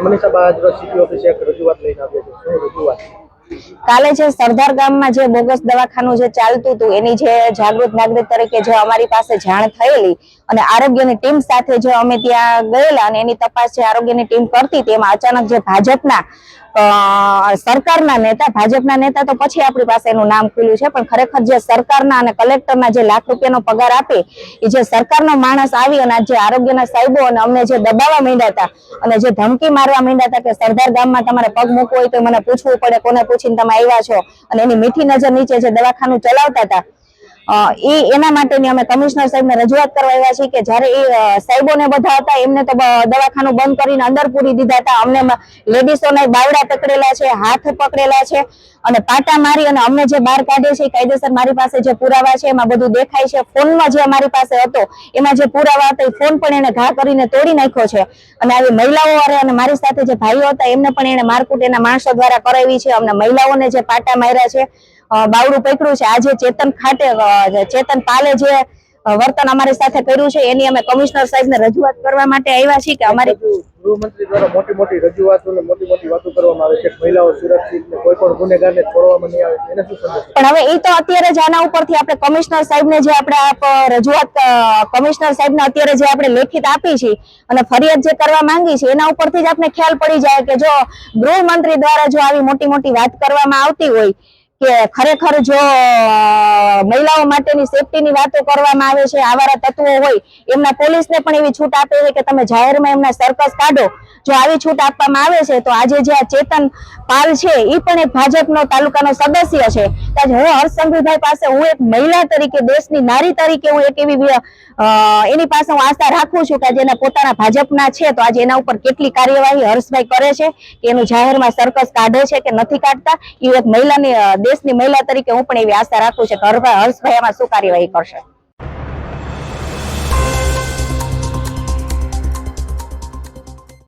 મનીષા રોજ સીટી ઓફિસે એક રજૂઆત લઈને આવ્યા છે. શું રજૂઆત? કાલે જે સરદાર ગામમાં જે બોગસ દવાખાનું જે ચાલતું હતું, એની જે જાગૃત નાગરિક તરીકે જે અમારી પાસે જાણ થયેલી અને આરોગ્યની ટીમ સાથે જે અમે ત્યાં ગયેલા અને એની તપાસ જે આરોગ્યની ટીમ કરતી તેમાં અચાનક જે ભાજપના સરકારના નેતા, ભાજપના નેતા તો પછી આપણી પાસે એનું નામ ખુલ્યું છે, પણ ખરેખર જે સરકારના અને કલેક્ટરના જે લાખ રૂપિયાનો પગાર આપે, એ જે સરકારનો માણસ આવી અને જે આરોગ્યના સાહેબો અને અમને જે દબાવવા માંડ્યા હતા અને જે ધમકી મારવા માંડ્યા હતા કે સરદાર ગામમાં તમારે પગ મૂકવો હોય તો મને પૂછવું પડે, કોને પૂછીને તમે આવ્યા છો. અને એની મીઠી નજર નીચે જે દવાખાનું ચલાવતા હતા એ એના માટેની અમે કમિશનર સાહેબને રજૂઆત કરવા આવ્યા છીએ કે જ્યારે એ સાહેબોને બધા હતા, એમને તો દવાખાનું બંધ કરીને અંદર પૂરી દીધા હતા. અમને લેડીસોને બાવડા પકડેલા છે, હાથ પકડેલા છે અને પાટા મારી અને અમને જે બહાર કાઢે છે કાયદેસર મારી પાસે જે પુરાવા છે, એમાં બધું દેખાય છે. ફોનમાં જે અમારી પાસે હતો, એમાં જે પુરાવા હતા, એ ફોન પણ એને ઘા કરીને તોડી નાખ્યો છે. અને આવી મહિલાઓ વાળે અને મારી સાથે જે ભાઈઓ હતા, એમને પણ એને મારકુટ એના માણસો દ્વારા કરાવી છે. અમને મહિલાઓને જે પાટા માર્યા છે બાવડું પકડ્યું છે. આજે ચેતન ખાતે જે ચેતન પાલે જે વર્તન અમારી સાથે કર્યું છે એની અમે કમિશનર સાહેબને રજૂઆત કરવા માટે આવ્યા છીએ કે અમારી ગૃહમંત્રી દ્વારા મોટી મોટી રજૂઆતો ને મોટી મોટી વાતો કરવામાં આવે છે કે મહિલાઓ સુરક્ષિત ને કોઈ પણ ગુનેગારને છોડવામાં નહીં આવે. એને શું સંદેશ? પણ હવે એ તો અત્યારે જ આના ઉપરથી આપણે કમિશનર સાહેબને જે આપણે રજૂઆત કમિશનર સાહેબ ને અત્યારે જે આપણે લેખિત આપી છે અને ફરિયાદ જે કરવા માંગી છે એના ઉપરથી જ આપણે ખ્યાલ પડી જાય કે જો ગૃહમંત્રી દ્વારા જો આવી મોટી મોટી વાત કરવામાં આવતી હોય કે ખરેખર જો મહિલાઓ માટેની સેફટીની વાતો કરવામાં આવે છે, આવારા તત્વો હોય, એમના પોલીસને પણ એવી છૂટ આપે છે કે તમે જાહેરમાં એમના સર્કસ કાઢો. જો આવી છૂટ આપવામાં આવે છે, તો આજે જે આ ચેતન પાલ છે એ પણ એક ભાજપનો તાલુકાનો સદસ્ય છે. તો આજે હું હર્ષ સંઘવીભાઈ પાસે હું એક મહિલા તરીકે, દેશની નારી તરીકે હું એક એવી એની પાસે હું આશા રાખું છું કે આજે એના પોતાના ભાજપના છે, તો આજે એના ઉપર કેટલી કાર્યવાહી હર્ષભાઈ કરે છે કે એનું જાહેરમાં સર્કસ કાઢે છે કે નથી કાઢતા? એ એક મહિલાની દેશની મહિલા તરીકે હું પણ એવી આશા રાખું છું કે હરભાઈ- હર્ષભાઈ આમાં શું કાર્યવાહી કરશે?